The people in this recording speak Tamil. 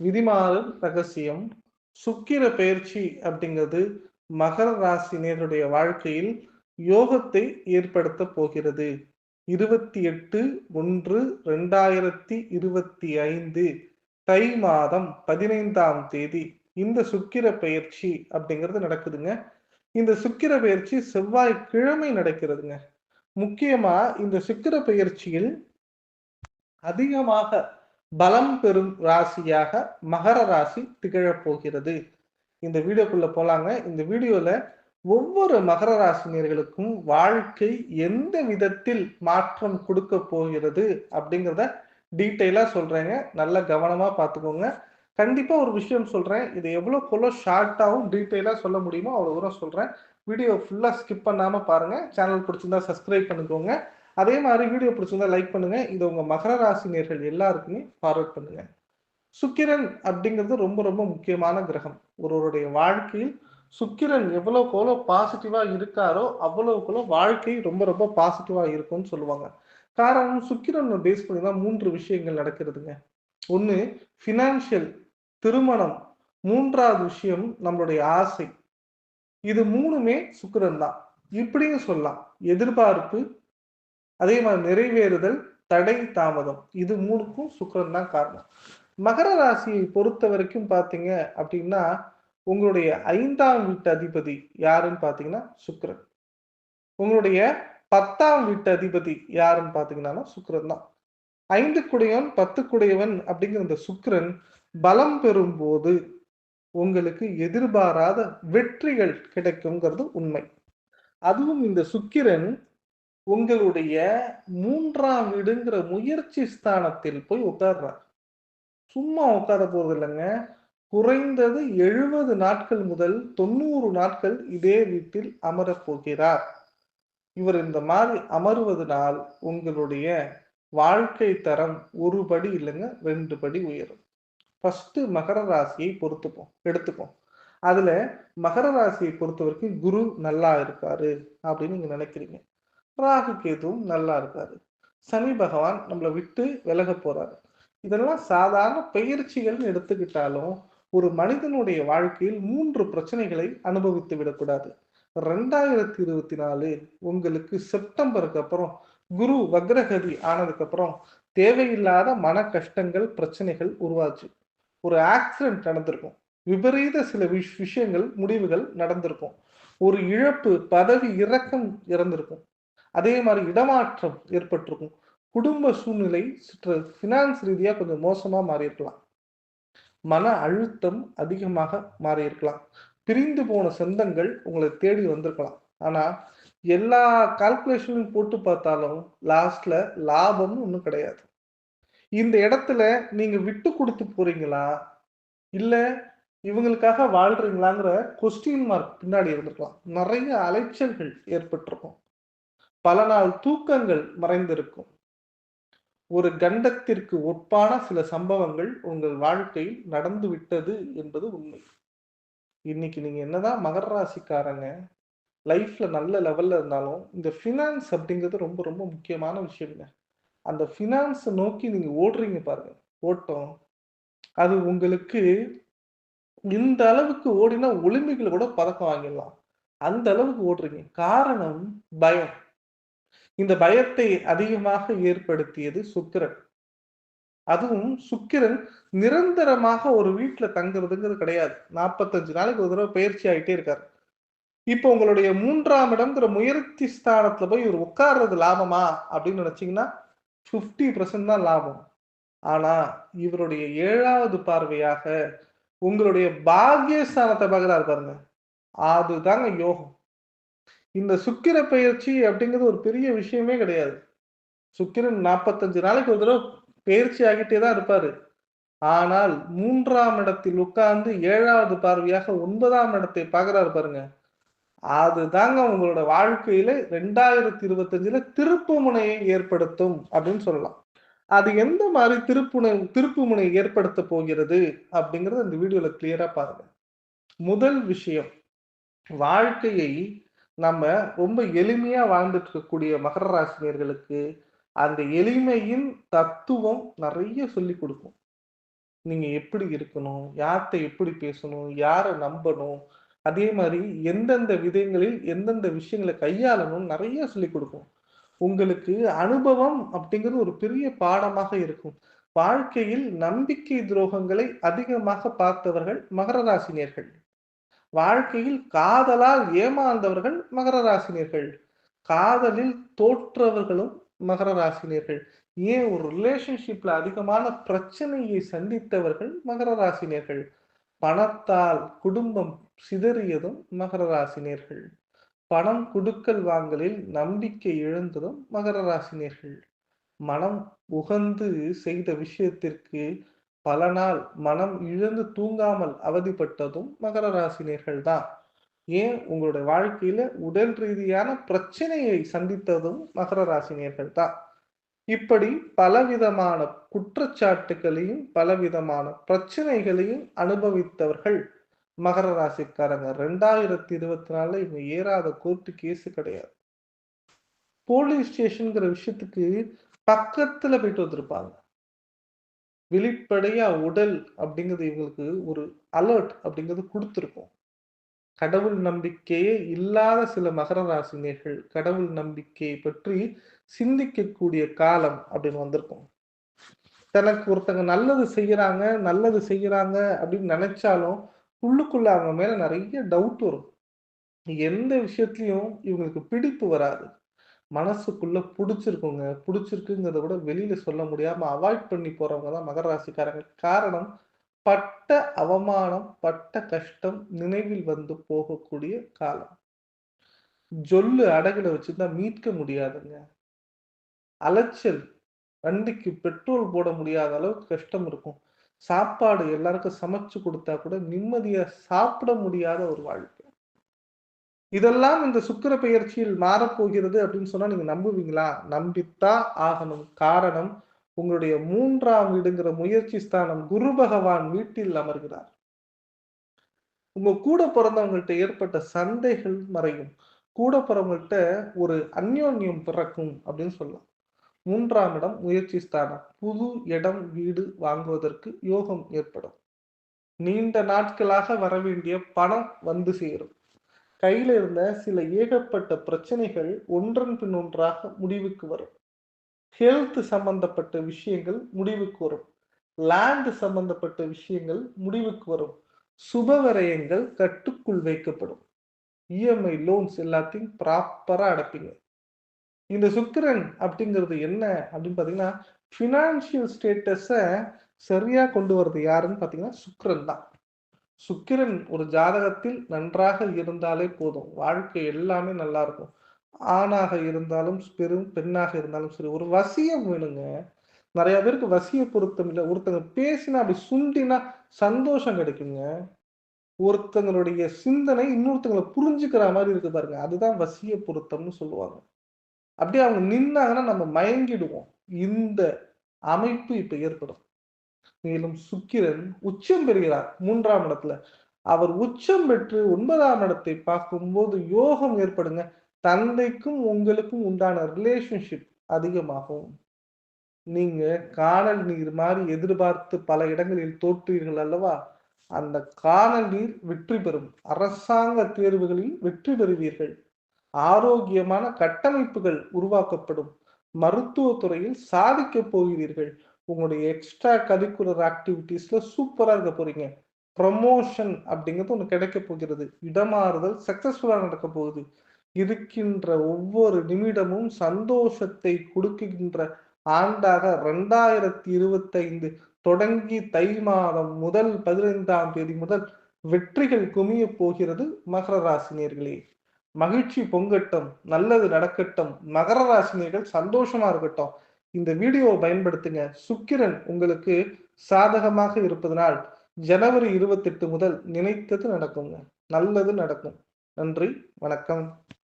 விதிமாறும் ரகசியம். சுக்கிர பயிற்சி அப்படிங்கிறது மகர ராசினியருடைய வாழ்க்கையில் யோகத்தை ஏற்படுத்த போகிறது. இருபத்தி எட்டு ஒன்று ரெண்டாயிரத்தி இருபத்தி ஐந்து தை மாதம் பதினைந்தாம் தேதி இந்த சுக்கிர பயிற்சி அப்படிங்கிறது நடக்குதுங்க. இந்த சுக்கிர பயிற்சி செவ்வாய் கிழமை நடக்கிறதுங்க. முக்கியமா இந்த சுக்கிர பயிற்சியில் அதிகமாக பலம் பெறும் ராசியாக மகர ராசி திகழப் போகிறது இந்த வீடியோக்குள்ள போலாங்க. இந்த வீடியோல ஒவ்வொரு மகர ராசினியர்களுக்கும் வாழ்க்கை எந்த விதத்தில் மாற்றம் கொடுக்க போகிறது அப்படிங்கிறத டீட்டெயிலா சொல்றேங்க. நல்ல கவனமா பார்த்துக்கோங்க கண்டிப்பா ஒரு விஷயம் சொல்றேன். இது எவ்வளவு கொள்ள ஷார்ட்டாகவும் டீட்டெயிலா சொல்ல முடியுமோ அவ்வளவு தூரம் சொல்றேன். வீடியோ ஃபுல்லா ஸ்கிப் பண்ணாம பாருங்க. சேனல் பிடிச்சிருந்தா சப்ஸ்கிரைப் பண்ணிக்கோங்க. அதே மாதிரி வீடியோ பிடிச்சிருந்தா லைக் பண்ணுங்க. இது உங்க மகர ராசினியர்கள் எல்லாருக்குமே ஃபார்வர்ட் பண்ணுங்க. சுக்கிரன் அப்படிங்கிறது ரொம்ப ரொம்ப முக்கியமான கிரகம். ஒருவருடைய வாழ்க்கையில் சுக்கிரன் எவ்வளவுக்கு பாசிட்டிவா இருக்காரோ அவ்வளவுக்குள்ள வாழ்க்கை ரொம்ப ரொம்ப பாசிட்டிவா இருக்கும்னு சொல்லுவாங்க. காரணம் சுக்கிரன் பேஸ் பண்ணி தான் மூன்று விஷயங்கள் நடக்கிறதுங்க. ஒன்று ஃபினான்ஷியல் திருமணம். மூன்றாவது விஷயம் நம்மளுடைய ஆசை. இது மூணுமே சுக்கிரன் தான். இப்படின்னு சொல்லலாம். எதிர்பார்ப்பு அதே மாதிரி நிறைவேறுதல் தடை தாமதம். இது மூணுக்கும் சுக்கிரன் தான் காரணம். மகர ராசியை பொறுத்த வரைக்கும் பார்த்தீங்க அப்படின்னா உங்களுடைய ஐந்தாம் வீட்டு அதிபதி யாருன்னு பார்த்தீங்கன்னா சுக்கிரன். உங்களுடைய பத்தாம் வீட்டு அதிபதி யாருன்னு பார்த்தீங்கன்னா சுக்கரன் தான். ஐந்து குடையவன் பத்து குடையவன் அப்படிங்கிற இந்த சுக்கிரன் பலம் பெறும் போது உங்களுக்கு எதிர்பாராத வெற்றிகள் கிடைக்குங்கிறது உண்மை. அதுவும் இந்த சுக்கிரன் உங்களுடைய மூன்றாம் வீடுங்கிற முயற்சி ஸ்தானத்தில் போய் உட்கார்றார் சும்மா உட்கார போறது இல்லைங்க. குறைந்தது எழுபது நாட்கள் முதல் தொண்ணூறு நாட்கள் இதே வீட்டில் அமரப் போகிறார். இவர் இந்த மாதிரி அமருவதனால் உங்களுடைய வாழ்க்கை தரம் ஒரு படி இல்லைங்க ரெண்டு படி உயரும். ஃபஸ்ட்டு மகர ராசியை பொறுத்துப்போம் எடுத்துப்போம். அதில் மகர ராசியை பொறுத்த வரைக்கும் குரு நல்லா இருக்காரு அப்படின்னு நீங்கள் நினைக்கிறீங்க. ராகு கேதுவும் நல்லா இருக்காரு சனி பகவான் நம்மளை விட்டு விலக போறாரு. இதெல்லாம் சாதாரண பயிற்சிகள்னு எடுத்துக்கிட்டாலும் ஒரு மனிதனுடைய வாழ்க்கையில் மூன்று பிரச்சனைகளை அனுபவித்து விடக்கூடாது. ரெண்டாயிரத்தி இருபத்தி நாலு உங்களுக்கு செப்டம்பருக்கு அப்புறம் குரு வக்ரகதி ஆனதுக்கு அப்புறம் தேவையில்லாத மன கஷ்டங்கள் பிரச்சனைகள் உருவாச்சு. ஒரு ஆக்சிடென்ட் நடந்திருக்கும். விபரீத சில விஷ் விஷயங்கள் முடிவுகள் நடந்திருக்கும். ஒரு இழப்பு பதவி இறக்கம் இறந்திருக்கும். அதே மாதிரி இடமாற்றம் ஏற்பட்டிருக்கும். குடும்ப சூழ்நிலை ஃபினான்ஸ் ரீதியாக கொஞ்சம் மோசமாக மாறி இருக்கலாம் மன அழுத்தம் அதிகமாக மாறி இருக்கலாம் பிரிந்து போன சொந்தங்கள் உங்களை தேடி வந்திருக்கலாம். ஆனால் எல்லா கால்குலேஷனும் போட்டு பார்த்தாலும் லாஸ்ட்ல லாபம்னு ஒன்றும் கிடையாது. இந்த இடத்துல நீங்க விட்டு கொடுத்து போறீங்களா? இல்ல இவங்களுக்காக வாழ்றீங்களாங்கிற கொஸ்டின் மார்க் பின்னாடி இருந்திருக்கலாம். நிறைய அலைச்சல்கள் ஏற்பட்டிருக்கும். பல நாள் தூக்கங்கள் மறைந்திருக்கும். ஒரு கண்டத்திற்கு ஒப்பான சில சம்பவங்கள் உங்கள் வாழ்க்கையில் நடந்து விட்டது என்பது உண்மை. இன்னைக்கு நீங்க என்னதான் மகர ராசிக்காரங்க லைஃப்ல நல்ல லெவல்ல இருந்தாலும் இந்த ஃபினான்ஸ் அப்படிங்கிறது ரொம்ப ரொம்ப முக்கியமான விஷயங்க. அந்த ஃபினான்ஸை நோக்கி நீங்க ஓடுறீங்க பாருங்க. ஓட்டம் அது உங்களுக்கு இந்த அளவுக்கு ஓடினா ஒலிம்பிக்ல கூட பதக்கம் வாங்கிடலாம். அந்த அளவுக்கு ஓடுறீங்க. காரணம் பயம். இந்த பயத்தை அதிகமாக ஏற்படுத்தியது சுக்கிரன். அதுவும் சுக்கிரன் நிரந்தரமாக ஒரு வீட்டுல தங்குறதுங்கிறது கிடையாது. நாற்பத்தஞ்சு நாளைக்கு ஒரு தடவை பயிற்சி ஆகிட்டே இருக்காரு. இப்போ உங்களுடைய மூன்றாம் இடம்ங்கிற முயற்சி ஸ்தானத்துல போய் இவர் உட்கார்றது லாபமா அப்படின்னு நினைச்சீங்கன்னா ஃபிஃப்டி பர்சன்ட் தான் லாபம். ஆனா இவருடைய ஏழாவது பார்வையாக உங்களுடைய பாக்கியஸ்தானத்தை பார்க்கறாரு பாருங்க. அதுதாங்க யோகம். இந்த சுக்கிர பயிற்சி அப்படிங்கிறது ஒரு பெரிய விஷயமே கிடையாது. சுக்கிரன் நாற்பத்தஞ்சு நாளைக்கு ஒரு தடவை பயிற்சி ஆகிட்டே தான் இருப்பாரு. ஆனால் மூன்றாம் இடத்தில் உட்கார்ந்து ஏழாவது பார்வையாக ஒன்பதாம் இடத்தை பார்க்கறாரு பாருங்க. அதுதாங்க உங்களோட வாழ்க்கையில ரெண்டாயிரத்தி இருபத்தஞ்சுல திருப்பு முனையை ஏற்படுத்தும் அப்படின்னு சொல்லலாம். அது எந்த மாதிரி திருப்புனை திருப்பு முனை ஏற்படுத்த போகிறது அப்படிங்கறத இந்த வீடியோல கிளியரா பாருங்க. முதல் விஷயம் வாழ்க்கையை நம்ம ரொம்ப எளிமையா வாழ்ந்துட்டு இருக்கக்கூடிய மகர ராசினியர்களுக்கு அந்த எளிமையின் தத்துவம் நிறைய சொல்லி கொடுக்கும். நீங்க எப்படி இருக்கணும் யார்கிட்ட எப்படி பேசணும் யாரை நம்பணும் அதே மாதிரி எந்தெந்த விதங்களில் எந்தெந்த விஷயங்களை கையாளணும் நிறைய சொல்லிக் கொடுக்கும். உங்களுக்கு அனுபவம் அப்படிங்கிறது ஒரு பெரிய பாடமாக இருக்கும். வாழ்க்கையில் நம்பிக்கை துரோகங்களை அதிகமாக பார்த்தவர்கள் மகர ராசினியர்கள். வாழ்க்கையில் காதலால் ஏமாந்தவர்கள் மகர ராசினியர்கள். காதலில் தோற்றவர்களும் மகர ராசினியர்கள். ஏன் ஒரு ரிலேஷன்ஷிப்ல அதிகமான பிரச்சனையை சந்தித்தவர்கள் மகர ராசினியர்கள்? பணத்தால் குடும்பம் சிதறியதும் மகர ராசினியர்கள். பணம் குடுக்கல் வாங்கலில் நம்பிக்கை இழந்ததும் மகர ராசினியர்கள். மனம் உகந்து செய்த விஷயத்திற்கு பல நாள் மனம் இழந்து தூங்காமல் அவதிப்பட்டதும் மகர ராசினியர்கள் தான் ஏன்? உங்களுடைய வாழ்க்கையில உடல் ரீதியான பிரச்சனையை சந்தித்ததும் மகர ராசினியர்கள் தான் இப்படி பலவிதமான குற்றச்சாட்டுகளையும் பலவிதமான பிரச்சனைகளையும் அனுபவித்தவர்கள் மகர ராசிக்காரங்க. ரெண்டாயிரத்தி இருபத்தி நாலுல இவங்க ஏறாத கோர்ட்டு கேஸ் கிடையாது. போலீஸ் ஸ்டேஷனுங்கிற விஷயத்துக்கு பக்கத்துல போயிட்டு வந்திருப்பாங்க. வெளிப்படையா உடல் அப்படிங்கிறது இவங்களுக்கு ஒரு அலர்ட் அப்படிங்கிறது கொடுத்துருக்கும். கடவுள் நம்பிக்கையே இல்லாத சில மகர ராசினியர்கள் கடவுள் நம்பிக்கையை பற்றி சிந்திக்கக்கூடிய காலம் அப்படின்னு வந்திருக்கும். தனக்கு ஒருத்தங்க நல்லது செய்யறாங்க நல்லது செய்யறாங்க அப்படின்னு நினைச்சாலும் உள்ளுக்குள்ள அவங்க மேல நிறைய டவுட் வரும். எந்த விஷயத்திலையும் இவங்களுக்கு பிடிப்பு வராது. மனசுக்குள்ள பிடிச்சிருக்குங்க. பிடிச்சிருக்குங்கிறத விட வெளியில சொல்ல முடியாம அவாய்ட் பண்ணி போறவங்க தான் மகர ராசிக்காரங்க. காரணம் பட்ட அவமானம் பட்ட கஷ்டம் நினைவில் வந்து போகக்கூடிய காலம். ஜொல்லு அடகுல வச்சுருந்தா மீட்க முடியாதுங்க. அலைச்சல் வண்டிக்கு பெட்ரோல் போட முடியாத அளவுக்கு கஷ்டம் இருக்கும். சாப்பாடு எல்லாருக்கும் சமைச்சு கொடுத்தா கூட நிம்மதியா சாப்பிட முடியாத ஒரு வாழ்க்கை. இதெல்லாம் இந்த சுக்கர பெயர்ச்சியில் மாறப்போகிறது அப்படின்னு சொன்னா நீங்க நம்புவீங்களா? நம்பித்தான் ஆகணும். காரணம் உங்களுடைய மூன்றாம் வீடுங்கிற முயற்சி ஸ்தானம் குரு பகவான் வீட்டில் அமர்கிறார். உங்க கூட பிறந்தவங்கள்ட்ட ஏற்பட்ட சந்தைகள் மறையும். கூட பிறவங்கள்ட்ட ஒரு அந்யோன்யம் பிறக்கும் அப்படின்னு சொல்லலாம். மூன்றாம் இடம் முயற்சி ஸ்தானம். புது இடம் வீடு வாங்குவதற்கு யோகம் ஏற்படும். நீண்ட நாட்களாக வர வேண்டிய பணம் வந்து சேரும். கையில் இருந்த சில ஏகப்பட்ட பிரச்சனைகள் ஒன்றன் பின் ஒன்றாக முடிவுக்கு வரும். ஹெல்த் சம்பந்தப்பட்ட விஷயங்கள் முடிவுக்கு வரும். லேண்ட் சம்பந்தப்பட்ட விஷயங்கள் முடிவுக்கு வரும். சுபவரயங்கள் கட்டுக்குள் வைக்கப்படும். இஎம்ஐ லோன்ஸ் எல்லாத்தையும் ப்ராப்பராக அடைப்பீங்க. இந்த சுக்கிரன் அப்படிங்கிறது என்ன அப்படின்னு பார்த்தீங்கன்னா ஃபினான்ஷியல் ஸ்டேட்டஸை சரியாக கொண்டு வர்றது யாருன்னு பார்த்தீங்கன்னா சுக்கரன் தான். சுக்கிரன் ஒரு ஜாதகத்தில் நன்றாக இருந்தாலே போதும். வாழ்க்கை எல்லாமே நல்லா இருக்கும். ஆணாக இருந்தாலும் பெரும் பெண்ணாக இருந்தாலும் சரி ஒரு வசியம் வேணுங்க. நிறைய பேருக்கு வசிய பொருத்தம் இல்லை. ஒருத்தங்க பேசினா அப்படி சுண்டினா சந்தோஷம் கிடைக்குங்க. ஒருத்தங்களுடைய சிந்தனை இன்னொருத்தங்களை புரிஞ்சுக்கிற மாதிரி இருக்கு பாருங்க. அதுதான் வசிய பொருத்தம்னு சொல்லுவாங்க. அப்படியே அவங்க நின்னாங்கன்னா நம்ம மயங்கிடுவோம். இந்த அமைப்பு இப்ப ஏற்படும். மேலும் சுக்கிரன் உச்சம் பெறுகிறார் மூன்றாம் இடத்துல. அவர் உச்சம் பெற்று ஒன்பதாம் இடத்தை பார்க்கும்போது யோகம் ஏற்படுங்க. தந்தைக்கும் உங்களுக்கும் உண்டான ரிலேஷன்ஷிப் அதிகமாகும். நீங்க காணல் நீர் மாதிரி எதிர்பார்த்து பல இடங்களில் தோற்றுவீர்கள் அல்லவா? அந்த காணல் நீர் வெற்றி பெறும். அரசாங்க தேர்வுகளில் வெற்றி பெறுவீர்கள். ஆரோக்கியமான கட்டமைப்புகள் உருவாக்கப்படும். மருத்துவ துறையில் சாதிக்க போகிறீர்கள். உங்களுடைய எக்ஸ்ட்ரா கரிக்குலர் ஆக்டிவிட்டீஸ்ல சூப்பரா இருக்க போறீங்க. ப்ரமோஷன் அப்படிங்கிறது ஒன்று கிடைக்க போகிறது. இடமாறுதல் சக்சஸ்ஃபுல்லாக நடக்க போகுது. இருக்கின்ற ஒவ்வொரு நிமிடமும் சந்தோஷத்தை கொடுக்கின்ற ஆண்டாக ரெண்டாயிரத்தி இருபத்தைந்து தொடங்கி தை மாதம் முதல் பதினைந்தாம் தேதி முதல் வெற்றிகள் குமிய போகிறது மகர ராசினியர்களே மகிழ்ச்சி பொங்கட்டும் நல்லது நடக்கட்டும் மகர ராசினியர்கள் சந்தோஷமா இருக்கட்டும். இந்த வீடியோவை பயன்படுத்துங்க. சுக்கிரன் உங்களுக்கு சாதகமாக இருப்பதனால் ஜனவரி இருபத்தெட்டு முதல் நினைத்தது நடக்குங்க. நல்லது நடக்கும். நன்றி வணக்கம்.